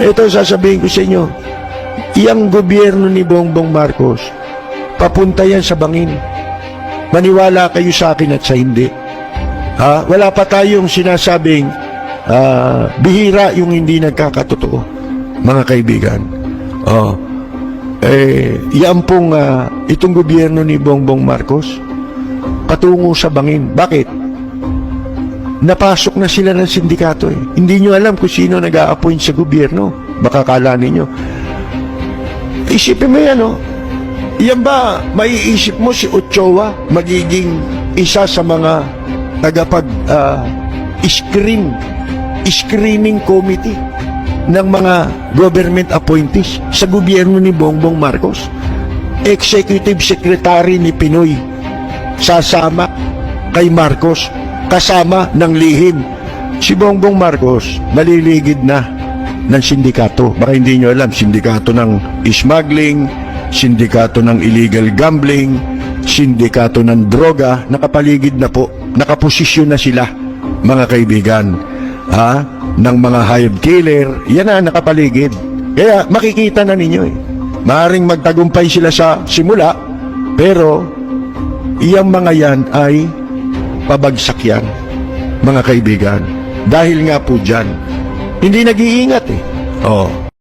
Ito sasabihin ko sa inyo, iyang gobyerno ni Bongbong Marcos, papunta yan sa bangin. Maniwala kayo sa akin at sa hindi. Ha? Wala pa tayong sinasabing ah, bihira yung hindi nagkakatotoo, mga kaibigan. Oh. Eh, yan pong ah, itong gobyerno ni Bongbong Marcos patungo sa bangin. Bakit? Napasok na sila ng sindikato eh. Hindi nyo alam kung sino nag appoint sa gobyerno. Baka kala ninyo. Isipin mo yan, oh. Yan ba, maiisip mo si Ochoa magiging isa sa mga tagapag ah, screen screening committee ng mga government appointees sa gobyerno ni Bongbong Marcos. Executive Secretary ni Pinoy sasama kay Marcos kasama ng lihim. Si Bongbong Marcos naliligid na ng sindikato. Baka hindi nyo alam, sindikato ng smuggling, sindikato ng illegal gambling, sindikato ng droga, nakapaligid na po, nakaposisyon na sila, mga kaibigan. Ha? Ng mga hired killer, yan na nakapaligid. Kaya makikita na ninyo eh. Maaring magtagumpay sila sa simula, pero iyang mga yan ay pabagsak yan, mga kaibigan. Dahil nga po dyan, hindi nag-iingat eh. Oh,